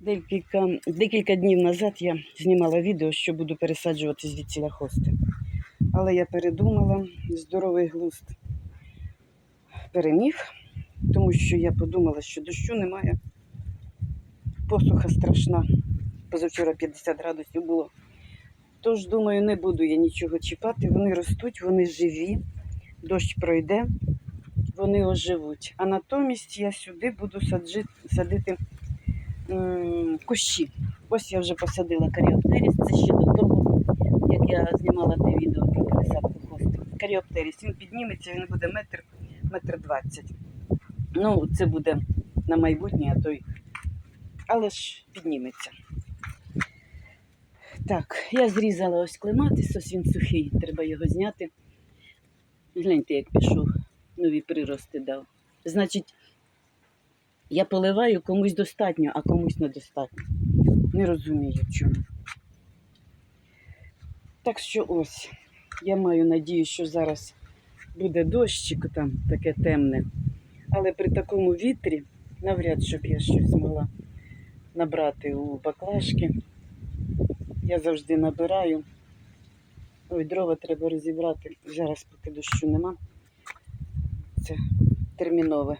Декілька, декілька днів назад я знімала відео, що буду пересаджувати звідсіля хости. Але я передумала, здоровий глузд переміг, тому що я подумала, що дощу немає. Посуха страшна. Позавчора 50 градусів було. Тож, думаю, не буду я нічого чіпати. Вони ростуть, вони живі, дощ пройде, вони оживуть. А натомість я сюди буду саджи- садити кущі. Ось я вже посадила каріоптеріс. Це ще до того, як я знімала те відео про пересадку хосту. Каріоптеріс, він підніметься, він буде метр, метр двадцять. Ну, це буде на майбутнє, а то й. Але ж підніметься. Так, я зрізала ось клематис, ось він сухий, треба його зняти. Гляньте, як пішов, нові прирости дав. Значить, я поливаю комусь достатньо, а комусь недостатньо. Не розумію чому. Так що ось, я маю надію, що зараз буде дощик там таке темне. Але при такому вітрі навряд щоб я щось могла набрати у баклажки. Я завжди набираю. Ой, дрова треба розібрати. Зараз поки дощу нема. Це термінове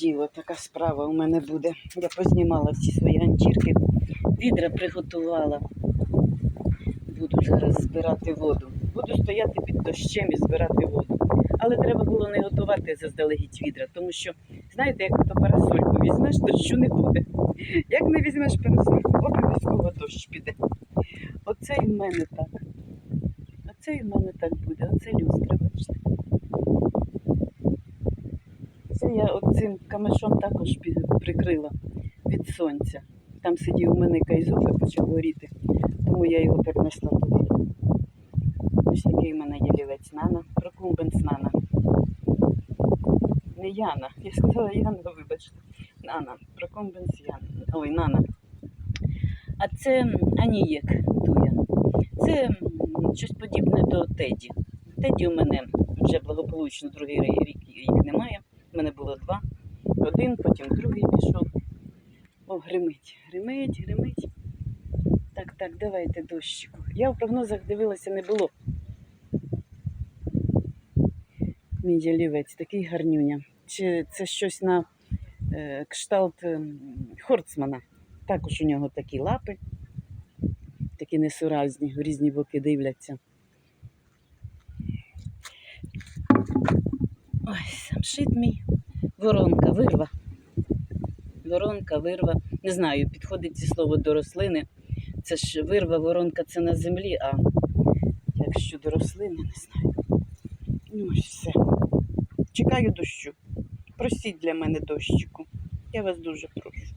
діло, така справа у мене буде. Я познімала всі свої ганчірки, відра приготувала. Буду зараз збирати воду. Буду стояти під дощем і збирати воду. Але треба було не готувати заздалегідь відра, тому що, знаєте, як ото парасольку візьмеш, дощу не буде. Як не візьмеш парасольку, обов'язково дощ піде. Оце і в мене так. Оце і в мене так буде. Оце люстра, бачите. Це я оцим камешом також прикрила від сонця. Там сидів у мене кайзух і почав горіти, тому я його перенесла туди. Ось такий в мене є лівець Нана, прокумбенс Нана. Не Яна, я сказала Яна, вибачте. Нана, прокумбенс Яна. Ой, Нана. А це Анієк Туя. Це щось подібне до Теді. Теді у мене вже благополучно другий рік їх немає. У мене було два. Один, потім другий пішов. О, гримить, гримить, гримить. Так, так, давайте дощику. Я в прогнозах дивилася, не було. Мій ялівець, такий гарнюня. Чи це щось на е, кшталт ем, Хорцмана? Також у нього такі лапи, такі несуразні, в різні боки дивляться. Ой, самшит мій. Воронка, вирва. Воронка, вирва. Не знаю, підходить це слово до рослини. Це ж вирва, воронка це на землі, а якщо до рослини, не знаю. Ну ось все. Чекаю дощу. Просіть для мене дощику. Я вас дуже прошу.